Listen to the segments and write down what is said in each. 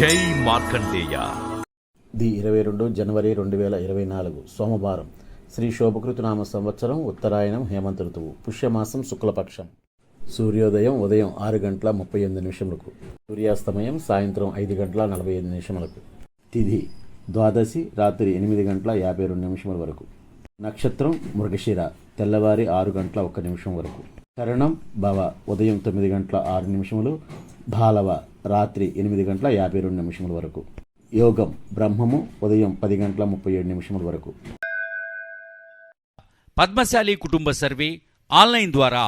జై మార్కండేయ. ది ఇరవై రెండు జనవరి రెండు వేల ఇరవై నాలుగు సోమవారం. శ్రీ శోభకృతునామ సంవత్సరం ఉత్తరాయణం హేమంత ఋతువు పుష్యమాసం శుక్లపక్షం. సూర్యోదయం ఉదయం ఆరు గంటల ముప్పై ఎనిమిది నిమిషములకు. సూర్యాస్తమయం సాయంత్రం ఐదు గంటల నలభై ఐదు నిమిషములకు. తిథి ద్వాదశి రాత్రి ఎనిమిది గంటల యాభై రెండు నిమిషముల వరకు. నక్షత్రం మృగశిర తెల్లవారి ఆరు గంటల ఒక్క నిమిషం వరకు. కరణం భవ ఉదయం తొమ్మిది గంటల ఆరు నిమిషములు. భాలవ రాత్రి ఎనిమిది గంటల యాభై రెండు నిమిషముల వరకు. యోగం బ్రహ్మము ఉదయం పది గంటల ముప్పై ఏడు నిమిషముల వరకు. పద్మశాలి కుటుంబ సర్వే ఆన్లైన్ ద్వారా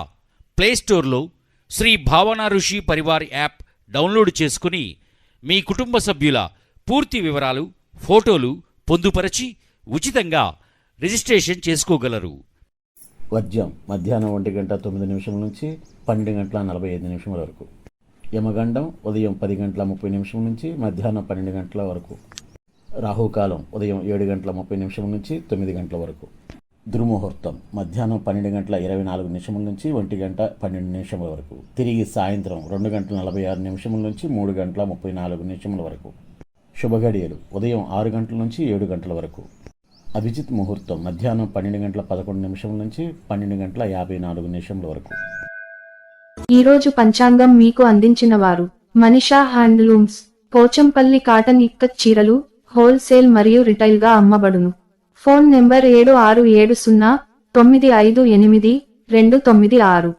ప్లేస్టోర్లో శ్రీ భావన ఋషి పరివార్ యాప్ డౌన్లోడ్ చేసుకుని మీ కుటుంబ సభ్యుల పూర్తి వివరాలు ఫోటోలు పొందుపరచి ఉచితంగా రిజిస్ట్రేషన్ చేసుకోగలరు. వర్జ్యం మధ్యాహ్నం ఒంటి గంట తొమ్మిది నిమిషముల నుంచి పన్నెండు గంటల నలభై ఐదు నిమిషముల వరకు. యమగండం ఉదయం పది గంటల ముప్పై నిమిషం నుంచి మధ్యాహ్నం పన్నెండు గంటల వరకు. రాహుకాలం ఉదయం ఏడు గంటల ముప్పై నిమిషం నుంచి తొమ్మిది గంటల వరకు. దుర్ముహూర్తం మధ్యాహ్నం పన్నెండు గంటల ఇరవై నాలుగు నిమిషముల నుంచి ఒంటి గంట పన్నెండు నిమిషముల వరకు. తిరిగి సాయంత్రం రెండు గంటల నలభై ఆరు నిమిషముల నుంచి మూడు గంటల ముప్పై నాలుగు నిమిషముల వరకు. శుభగడియలు ఉదయం ఆరు గంటల నుంచి ఏడు గంటల వరకు. అభిజిత్ ముహూర్తం మధ్యాహ్నం పన్నెండు గంటల పదకొండు నిమిషముల నుంచి పన్నెండు గంటల యాభై నాలుగు నిమిషముల వరకు. ఈరోజు పంచాంగం మీకు అందించిన వారు మనిషా హ్యాండ్లూమ్స్ పోచంపల్లి కాటన్ ఇక్కత్ చీరలు హోల్సేల్ మరియు రిటైల్గా అమ్మబడును. ఫోన్ నెంబర్ ఏడు ఆరు ఏడు సున్నా తొమ్మిది ఐదు ఎనిమిది రెండు తొమ్మిది ఆరు.